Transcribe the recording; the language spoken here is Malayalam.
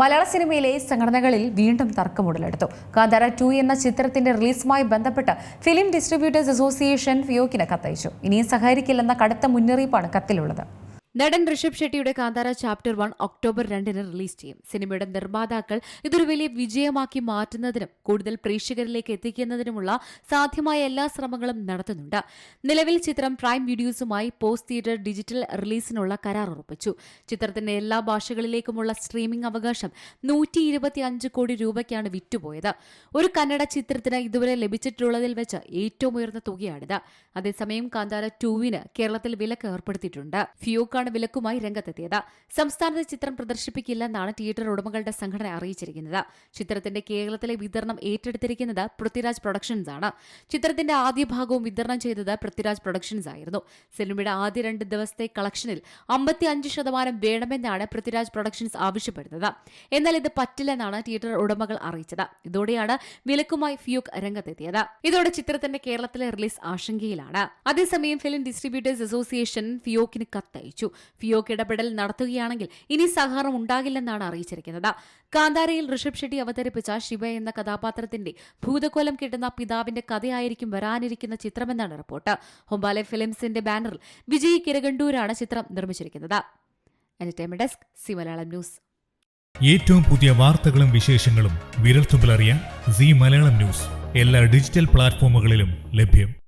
മലയാള സിനിമയിലെ സംഘടനകളിൽ വീണ്ടും തർക്കമുടലെടുത്തു. കാന്താര ടു എന്ന ചിത്രത്തിന്റെ റിലീസുമായി ബന്ധപ്പെട്ട് ഫിലിം ഡിസ്ട്രിബ്യൂട്ടേഴ്സ് അസോസിയേഷൻ ഫിയോക്കിന് കത്തയച്ചു. ഇനിയും സഹകരിക്കില്ലെന്ന കടുത്ത മുന്നറിയിപ്പാണ് കത്തിലുള്ളത്. നടൻ ഋഷഭ് ഷെട്ടിയുടെ കാന്താര ചാപ്റ്റർ വൺ ഒക്ടോബർ രണ്ടിന് റിലീസ് ചെയ്യും. സിനിമയുടെ നിർമ്മാതാക്കൾ ഇതൊരു വലിയ വിജയമാക്കി മാറ്റുന്നതിനും കൂടുതൽ പ്രേക്ഷകരിലേക്ക് എത്തിക്കുന്നതിനുമുള്ള സാധ്യമായ എല്ലാ ശ്രമങ്ങളും നടത്തുന്നുണ്ട്. നിലവിൽ ചിത്രം പ്രൈം വീഡിയോസുമായി പോസ്റ്റ് തിയേറ്റർ ഡിജിറ്റൽ റിലീസിനുള്ള കരാർ ഉറപ്പിച്ചു. ചിത്രത്തിന്റെ എല്ലാ ഭാഷകളിലേക്കുമുള്ള സ്ട്രീമിംഗ് അവകാശം നൂറ്റി ഇരുപത്തിയഞ്ച് കോടി രൂപയ്ക്കാണ് വിറ്റുപോയത്. ഒരു കന്നഡ ചിത്രത്തിന് ഇതുവരെ ലഭിച്ചിട്ടുള്ളതിൽ വെച്ച് ഏറ്റവും ഉയർന്ന തുകയാണിത്. അതേസമയം കാന്താര ടൂവിന് കേരളത്തിൽ വിലക്ക് ഏർപ്പെടുത്തിയിട്ടുണ്ട്. ഫിയോക്കാണ് വിലക്കുമായി രംഗത്തെത്തിയത്. സംസ്ഥാനത്ത് ചിത്രം പ്രദർശിപ്പിക്കില്ലെന്നാണ് തിയേറ്റർ ഉടമകളുടെ സംഘടന അറിയിച്ചിരിക്കുന്നത്. ചിത്രത്തിന്റെ കേരളത്തിലെ വിതരണം ഏറ്റെടുത്തിരിക്കുന്നത് പൃഥ്വിരാജ് പ്രൊഡക്ഷൻസ് ആണ്. ചിത്രത്തിന്റെ ആദ്യ ഭാഗവും വിതരണം ചെയ്തത് പൃഥ്വിരാജ് പ്രൊഡക്ഷൻസ് ആയിരുന്നു. സിനിമയുടെ ആദ്യ രണ്ട് ദിവസത്തെ കളക്ഷനിൽ അമ്പത്തി അഞ്ച് ശതമാനം വേണമെന്നാണ് പൃഥ്വിരാജ് പ്രൊഡക്ഷൻസ് ആവശ്യപ്പെടുന്നത്. എന്നാൽ ഇത് പറ്റില്ലെന്നാണ് തിയേറ്റർ ഉടമകൾ അറിയിച്ചത്. ഇതോടെയാണ് വിലക്കുമായി ഫ്യൂക്ക് രംഗത്തെത്തിയത്. ഇതോടെ ചിത്രത്തിന്റെ കേരളത്തിലെ റിലീസ് ആശങ്കയിലാണ്. അതേസമയം ഫിലിം ഡിസ്ട്രിബ്യൂട്ടേഴ്സ് അസോസിയേഷൻ ഫിയോക്കിന് കത്തയച്ചു. ഫിയോക്ക് ഇടപെടൽ നടത്തുകയാണെങ്കിൽ ഇനി സഹകരണം ഉണ്ടാകില്ലെന്നാണ് അറിയിച്ചിരിക്കുന്നത്. കാന്താരയിൽ ഋഷഭ് ഷെട്ടി അവതരിപ്പിച്ച ശിവ എന്ന കഥാപാത്രത്തിന്റെ ഭൂതകോലം കിട്ടുന്ന പിതാവിന്റെ കഥയായിരിക്കും വരാനിരിക്കുന്ന ചിത്രമെന്നാണ് റിപ്പോർട്ട്. ഹൊമ്പാലെ ഫിലിംസിന്റെ ബാനറിൽ വിജയ് കിരകണ്ടൂരാണ് ചിത്രം നിർമ്മിച്ചിരിക്കുന്നത്. Entertainment desk news. ഏറ്റവും പുതിയ വാർത്തകളും വിശേഷങ്ങളും വിരൽത്തുമ്പിലറിയാൻ സി മലയാളം ന്യൂസ്. എല്ലാ ഡിജിറ്റൽ പ്ലാറ്റ്ഫോമുകളിലും ലഭ്യം.